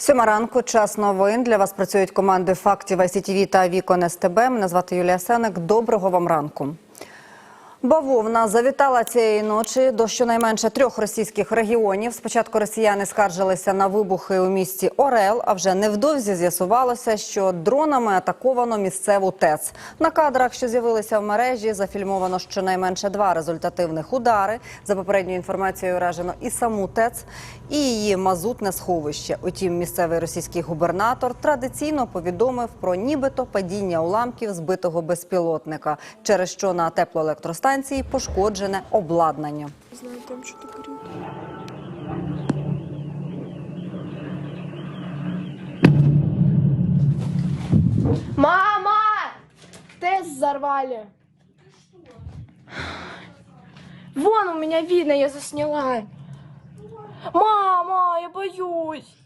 Сьома ранку, час новин. Для вас працюють команди фактів ICTV та Вікон СТБ. Мене звати Юлія Сеник. Доброго вам ранку. Бавовна завітала цієї ночі до щонайменше трьох російських регіонів. Спочатку росіяни скаржилися на вибухи у місті Орел, а вже невдовзі з'ясувалося, що дронами атаковано місцеву ТЕЦ. На кадрах, що з'явилися в мережі, зафільмовано щонайменше два результативних удари. За попередньою інформацією, уражено і саму ТЕЦ, і її мазутне сховище. Утім, місцевий російський губернатор традиційно повідомив про нібито падіння уламків збитого безпілотника, через що на теплоелектростанції пошкоджене обладнання. Знаю, там что-то. Мама! Тест взорвали. Вон у меня видно, я засняла. Мама, я боюсь.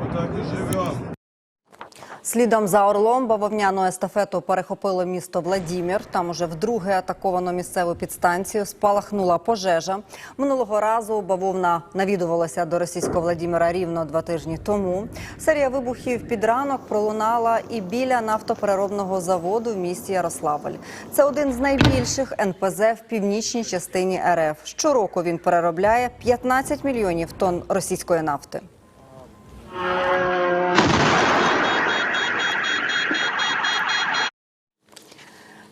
Вот так и живем. Слідом за Орлом бавовняну естафету перехопило місто Владімір. Там уже вдруге атаковано місцеву підстанцію. Спалахнула пожежа. Минулого разу бавовна навідувалася до російського Владіміра рівно два тижні тому. Серія вибухів під ранок пролунала і біля нафтопереробного заводу в місті Ярославль. Це один з найбільших НПЗ в північній частині РФ. Щороку він переробляє 15 мільйонів тонн російської нафти.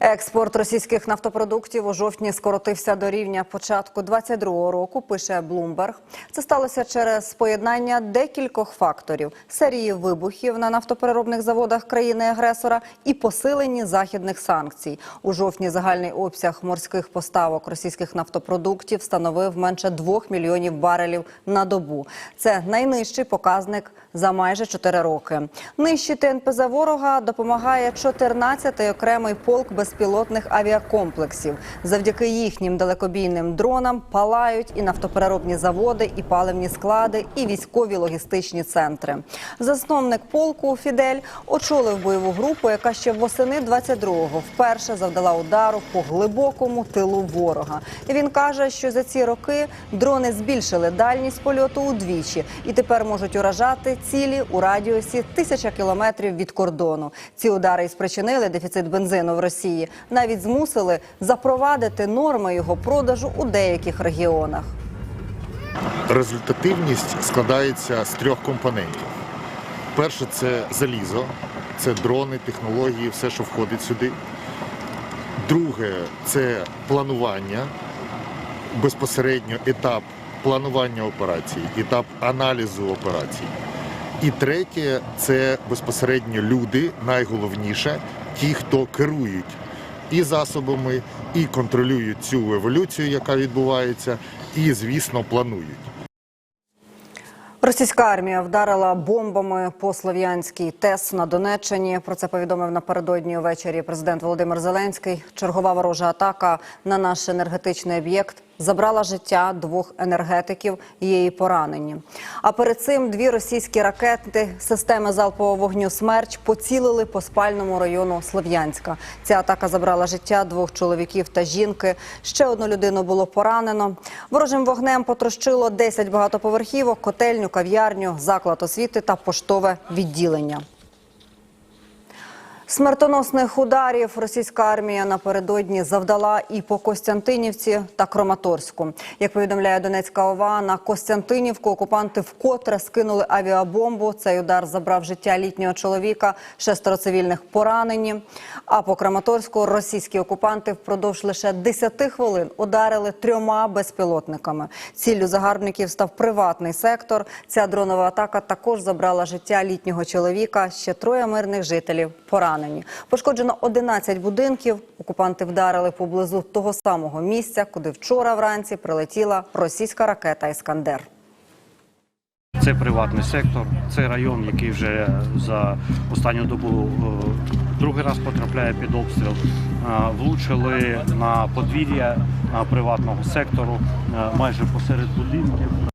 Експорт російських нафтопродуктів у жовтні скоротився до рівня початку 22-го року. Пише Bloomberg. Це сталося через поєднання декількох факторів: серії вибухів на нафтопереробних заводах країни-агресора і посилені західних санкцій. У жовтні загальний обсяг морських поставок російських нафтопродуктів становив менше 2 мільйонів барелів на добу. Це найнижчий показник за майже 4 роки. Нищити НПЗ ворога допомагає 14-й окремий полк безпілотних авіакомплексів. Завдяки їхнім далекобійним дронам палають і нафтопереробні заводи, і паливні склади, і військові логістичні центри. Засновник полку Фідель очолив бойову групу, яка ще восени 22-го вперше завдала удару по глибокому тилу ворога. Він каже, що за ці роки дрони збільшили дальність польоту удвічі і тепер можуть уражати цілі у радіусі тисяча кілометрів від кордону. Ці удари і спричинили дефіцит бензину в Росії. Навіть змусили запровадити норми його продажу у деяких регіонах. Результативність складається з трьох компонентів. Перше це залізо, це дрони, технології, все, що входить сюди. Друге це планування, безпосередньо етап планування операцій, етап аналізу операцій. І третє це безпосередньо люди, найголовніше, ті, хто керують і засобами, і контролюють цю еволюцію, яка відбувається, і, звісно, планують. Російська армія вдарила бомбами по Слов'янській ТЕС на Донеччині. Про це повідомив напередодні увечері президент Володимир Зеленський. Чергова ворожа атака на наш енергетичний об'єкт забрала життя двох енергетиків. І поранені. А перед цим дві російські ракети системи залпового вогню Смерч поцілили по спальному району Слов'янська. Ця атака забрала життя двох чоловіків та жінки. Ще одну людину було поранено. Ворожим вогнем потрощило 10 багатоповерхівок, котельню, кав'ярню, заклад освіти та поштове відділення. Смертоносних ударів російська армія напередодні завдала і по Костянтинівці та Краматорську. Як повідомляє Донецька ОВА, на Костянтинівку окупанти вкотре скинули авіабомбу. Цей удар забрав життя літнього чоловіка, шестеро цивільних поранені. А по Краматорську російські окупанти впродовж лише 10 хвилин ударили трьома безпілотниками. Ціллю загарбників став приватний сектор. Ця дронова атака також забрала життя літнього чоловіка. Ще троє мирних жителів поранені. Пошкоджено 11 будинків. Окупанти вдарили поблизу того самого місця, куди вчора вранці прилетіла російська ракета Іскандер. Це приватний сектор, це район, який вже за останню добу е, другий раз потрапляє під обстріл. Е, Влучили на подвір'я е, приватного сектору е, майже посеред будинків.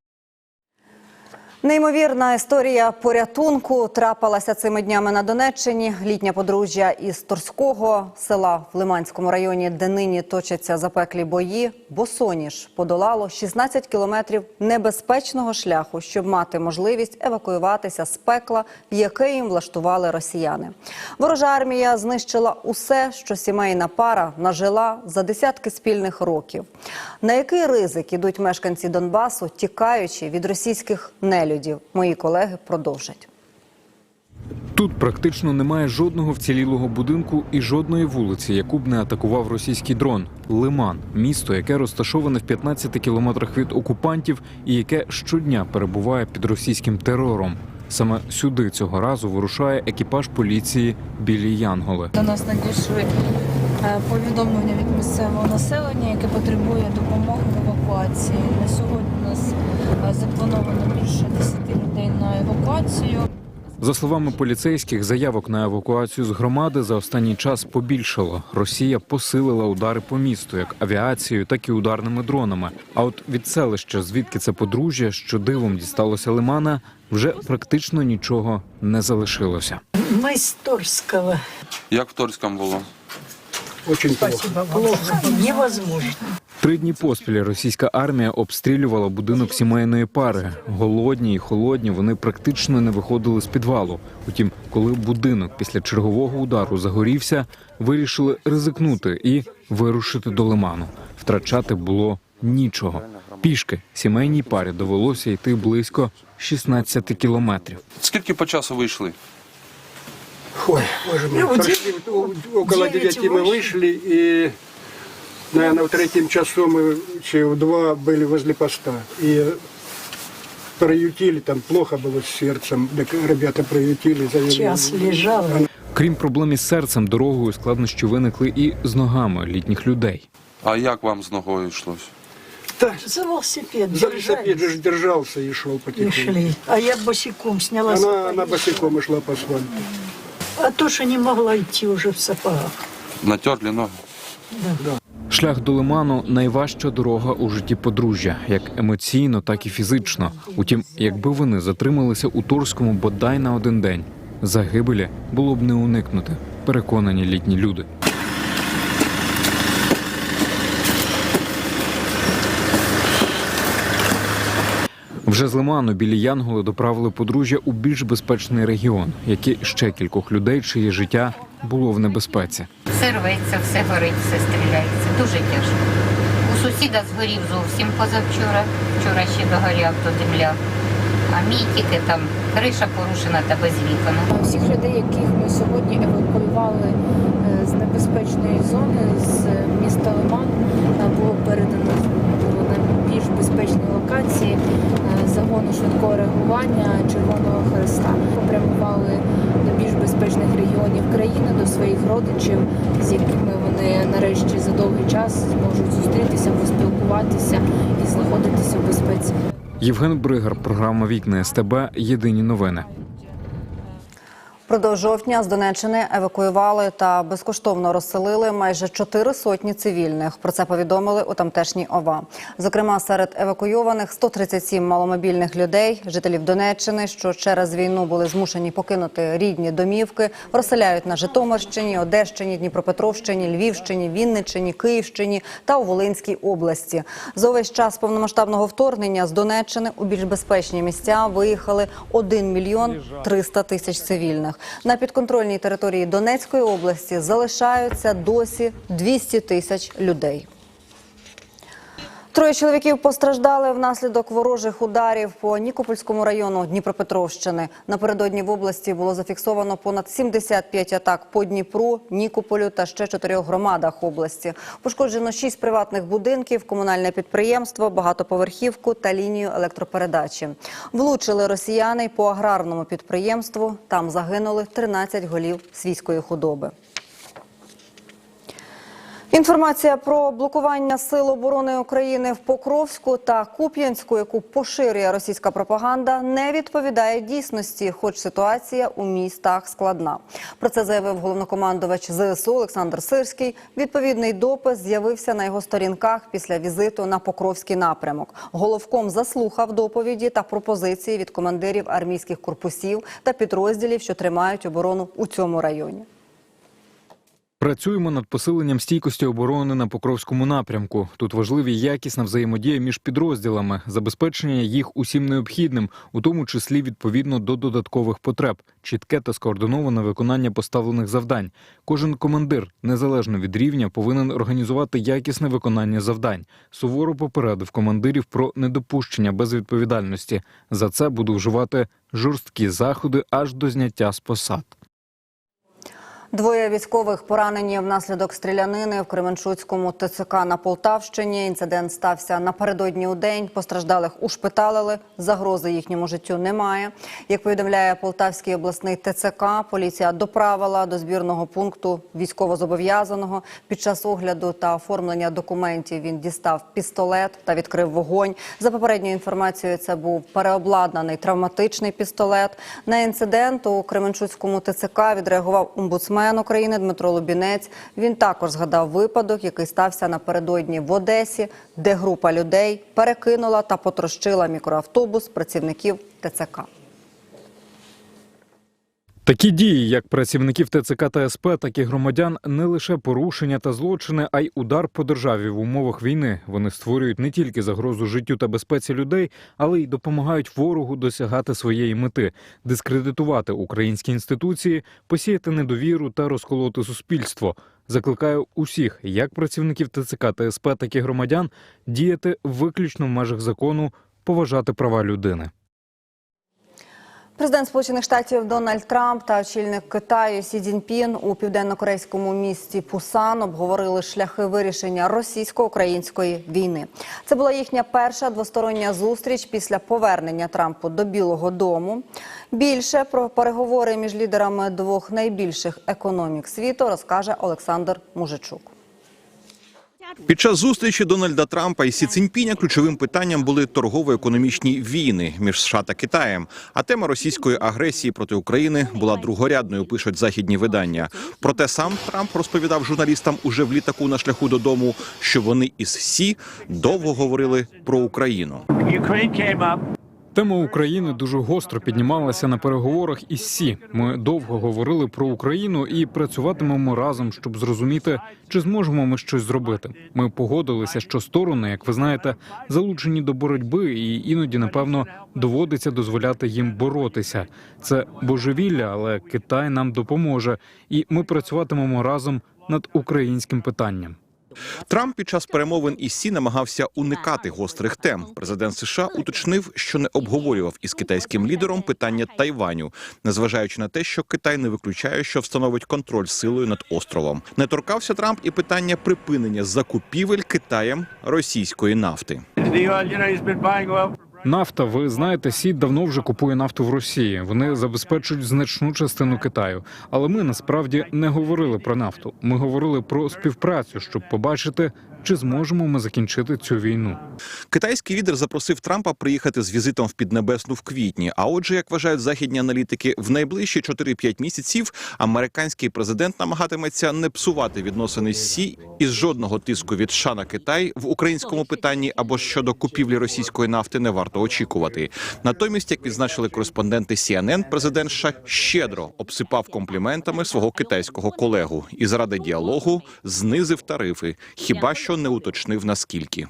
Неймовірна історія порятунку трапилася цими днями на Донеччині. Літня подружжя із Торського села в Лиманському районі, де нині точаться запеклі бої, босоніж подолало 16 кілометрів небезпечного шляху, щоб мати можливість евакуюватися з пекла, яке їм влаштували росіяни. Ворожа армія знищила усе, що сімейна пара нажила за десятки спільних років. На який ризик ідуть мешканці Донбасу, тікаючи від російських нелюдів? Мої колеги продовжать. Тут практично немає жодного вцілілого будинку і жодної вулиці, яку б не атакував російський дрон. Лиман місто, яке розташоване в 15 кілометрах від окупантів і яке щодня перебуває під російським терором. Саме сюди цього разу вирушає екіпаж поліції білі Янголи. До нас надійшли е, повідомлення від місцевого населення, яке потребує допомоги в евакуації. На сьогодні у нас е, заплановано більше 10 людей на евакуацію. За словами поліцейських, заявок на евакуацію з громади за останній час побільшало. Росія посилила удари по місту, як авіацією, так і ударними дронами. А от від селища, звідки це подружжя, що дивом дісталося лимана, вже практично нічого не залишилося. Мы из Торского. Як в Торському було? Очень плохо. Плохо. Невозможно. Три дні поспіль російська армія обстрілювала будинок сімейної пари. Голодні і холодні вони практично не виходили з підвалу. Утім, коли будинок після чергового удару загорівся, вирішили ризикнути і вирушити до лиману. Втрачати було нічого. Пішки сімейній парі довелося йти близько 16 кілометрів. Скільки по часу вийшли? Ой, боже мой, Ну, в прошли, о- около девять 9 мы вышли. вышли, и, наверное, в третьем часу мы, чи в два были возле поста. И приютили, там плохо было с сердцем, так ребята приютили. завели. Час лежала. Крім проблем із серцем, дорогою складнощі виникли і з ногами літніх людей. А як вам з ногою йшлось? Да, За велосипед за велосипед держались же держался и шел и потихоньку. шли. А я босиком сняла Она, сапоги. она босиком и шла по асфальту. А то, що не могла йти вже в сапогах. Натерли ноги? Шлях до лиману найважча дорога у житті подружжя, як емоційно, так і фізично. Утім, якби вони затрималися у Торському бодай на один день, загибелі було б не уникнути. Переконані літні люди. Вже з лиману білі Янголи доправили подружжя у більш безпечний регіон, як і ще кількох людей, чиє життя було в небезпеці. Все рветься, все горить, все стріляється. Дуже тяжко. У сусіда згорів зовсім позавчора. Вчора ще догоряв, то димляв. А мій тільки там криша порушена та без вікон. Всіх людей, яких ми сьогодні евакуювали е, з небезпечної зони з міста Лиман, е, було передано більш безпечні локації е, загону швидкого реагування Червоного Хреста. Попрямували до більш безпечних регіонів країни, до своїх родичів, з якими вони нарешті за довгий час зможуть зустрітися, поспілкуватися і знаходитися в безпеці. Євген Бригар, програма Вікна СТБ. Єдині новини. Продовж жовтня з Донеччини евакуювали та безкоштовно розселили майже чотири сотні цивільних. Про це повідомили у тамтешній ОВА. Зокрема, серед евакуйованих 137 маломобільних людей, жителів Донеччини, що через війну були змушені покинути рідні домівки, розселяють на Житомирщині, Одещині, Дніпропетровщині, Львівщині, Вінниччині, Київщині та у Волинській області. За увесь час повномасштабного вторгнення з Донеччини у більш безпечні місця виїхали 1 мільйон 300 тисяч цивільних. На підконтрольній території Донецької області залишаються досі 200 тисяч людей. Троє чоловіків постраждали внаслідок ворожих ударів по Нікопольському району Дніпропетровщини. Напередодні в області було зафіксовано понад 75 атак по Дніпру, Нікополю та ще чотирьох громадах області. Пошкоджено шість приватних будинків, комунальне підприємство, багатоповерхівку та лінію електропередачі. Влучили росіяни по аграрному підприємству. Там загинули 13 голів свійської худоби. Інформація про блокування сил оборони України в Покровську та Куп'янську, яку поширює російська пропаганда, не відповідає дійсності, хоч ситуація у містах складна. Про це заявив головнокомандувач ЗСУ Олександр Сирський. Відповідний допис з'явився на його сторінках після візиту на Покровський напрямок. Головком заслухав доповіді та пропозиції від командирів армійських корпусів та підрозділів, що тримають оборону у цьому районі. Працюємо над посиленням стійкості оборони на Покровському напрямку. Тут важливі якісна взаємодія між підрозділами, забезпечення їх усім необхідним, у тому числі відповідно до додаткових потреб, чітке та скоординоване виконання поставлених завдань. Кожен командир, незалежно від рівня, повинен організувати якісне виконання завдань. Суворо попередив командирів про недопущення безвідповідальності. За це буду вживати жорсткі заходи аж до зняття з посад. Двоє військових поранені внаслідок стрілянини в Кременчуцькому ТЦК на Полтавщині. Інцидент стався напередодні у день. Постраждалих ушпиталили. Загрози їхньому життю немає. Як повідомляє Полтавський обласний ТЦК, поліція доправила до збірного пункту військовозобов'язаного. Під час огляду та оформлення документів він дістав пістолет та відкрив вогонь. За попередньою інформацією, це був переобладнаний травматичний пістолет. На інцидент у Кременчуцькому ТЦК відреагував омбудсмен України Дмитро Лубінець. Він також згадав випадок, який стався напередодні в Одесі, де група людей перекинула та потрощила мікроавтобус працівників ТЦК. Такі дії, як працівників ТЦК та СП, так і громадян, не лише порушення та злочини, а й удар по державі в умовах війни. Вони створюють не тільки загрозу життю та безпеці людей, але й допомагають ворогу досягати своєї мети дискредитувати українські інституції, посіяти недовіру та розколоти суспільство. Закликаю усіх, як працівників ТЦК та СП, так і громадян, діяти виключно в межах закону, поважати права людини. Президент Сполучених Штатів Дональд Трамп та очільник Китаю Сі Цзіньпін у південно-корейському місті Пусан обговорили шляхи вирішення російсько-української війни. Це була їхня перша двостороння зустріч після повернення Трампу до Білого Дому. Більше про переговори між лідерами двох найбільших економік світу розкаже Олександр Мужичук. Під час зустрічі Дональда Трампа і Сі Циньпіня ключовим питанням були торгово-економічні війни між США та Китаєм. А тема російської агресії проти України була другорядною. Пишуть західні видання. Проте сам Трамп розповідав журналістам уже в літаку на шляху додому, що вони із Сі довго говорили про Україну. Тема України дуже гостро піднімалася на переговорах із СІ. Ми довго говорили про Україну і працюватимемо разом, щоб зрозуміти, чи зможемо ми щось зробити. Ми погодилися, що сторони, як ви знаєте, залучені до боротьби, і іноді, напевно, доводиться дозволяти їм боротися. Це божевілля, але Китай нам допоможе, і ми працюватимемо разом над українським питанням. Трамп під час перемовин із Сі намагався уникати гострих тем. Президент США уточнив, що не обговорював із китайським лідером питання Тайваню, незважаючи на те, що Китай не виключає, що встановить контроль силою над островом. Не торкався Трамп і питання припинення закупівель Китаєм російської нафти. Нафта, ви знаєте, сід давно вже купує нафту в Росії. Вони забезпечують значну частину Китаю. Але ми насправді не говорили про нафту. Ми говорили про співпрацю, щоб побачити, чи зможемо ми закінчити цю війну. Китайський лідер запросив Трампа приїхати з візитом в Піднебесну в квітні. А отже, як вважають західні аналітики, в найближчі 4-5 місяців американський президент намагатиметься не псувати відносини з Сі із жодного тиску від США на Китай в українському питанні або щодо купівлі російської нафти не варто очікувати. Натомість, як відзначили кореспонденти CNN, президент США щедро обсипав компліментами свого китайського колегу і заради діалогу знизив тарифи. Хіба що не уточнив наскільки.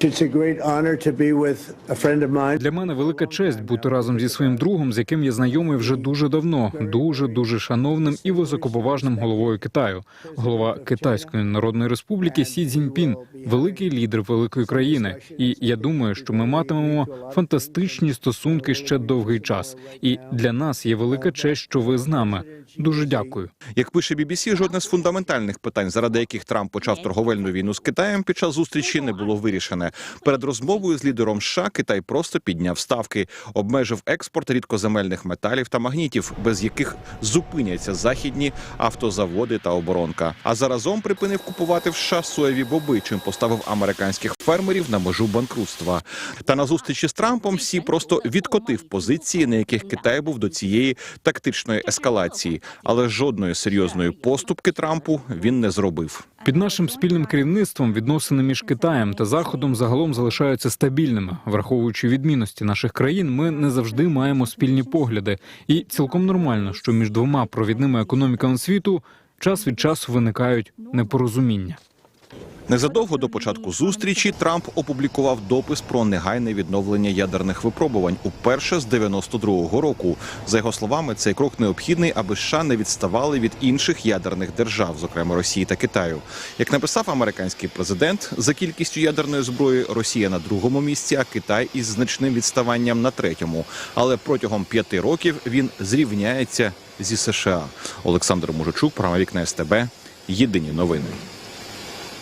Для мене велика честь бути разом зі своїм другом, з яким я знайомий вже дуже давно, дуже дуже шановним і високоповажним головою Китаю, голова Китайської Народної Республіки Сі Цзіньпін, великий лідер великої країни. І я думаю, що ми матимемо фантастичні стосунки ще довгий час. І для нас є велика честь, що ви з нами. Дуже дякую. Як пише BBC, жодне з фундаментальних питань, заради яких Трамп почав торговельну війну з Китаєм під час зустрічі не було вирішене. Перед розмовою з лідером США Китай просто підняв ставки, обмежив експорт рідкоземельних металів та магнітів, без яких зупиняться західні автозаводи та оборонка. А заразом припинив купувати в США соєві боби, чим поставив американських фермерів на межу банкрутства. Та на зустрічі з Трампом Сі просто відкотив позиції, на яких Китай був до цієї тактичної ескалації, але жодної серйозної поступки Трампу він не зробив. Під нашим спільним керівництвом відносини між Китаєм та Заходом загалом залишаються стабільними. Враховуючи відмінності наших країн, ми не завжди маємо спільні погляди, і цілком нормально, що між двома провідними економіками світу час від часу виникають непорозуміння. Незадовго до початку зустрічі Трамп опублікував допис про негайне відновлення ядерних випробувань уперше з 92-го року. За його словами, цей крок необхідний, аби США не відставали від інших ядерних держав, зокрема Росії та Китаю. Як написав американський президент, за кількістю ядерної зброї Росія на другому місці, а Китай із значним відставанням на третьому. Але протягом п'яти років він зрівняється зі США. Олександр Мужичук, програма Вікна СТБ. Єдині новини.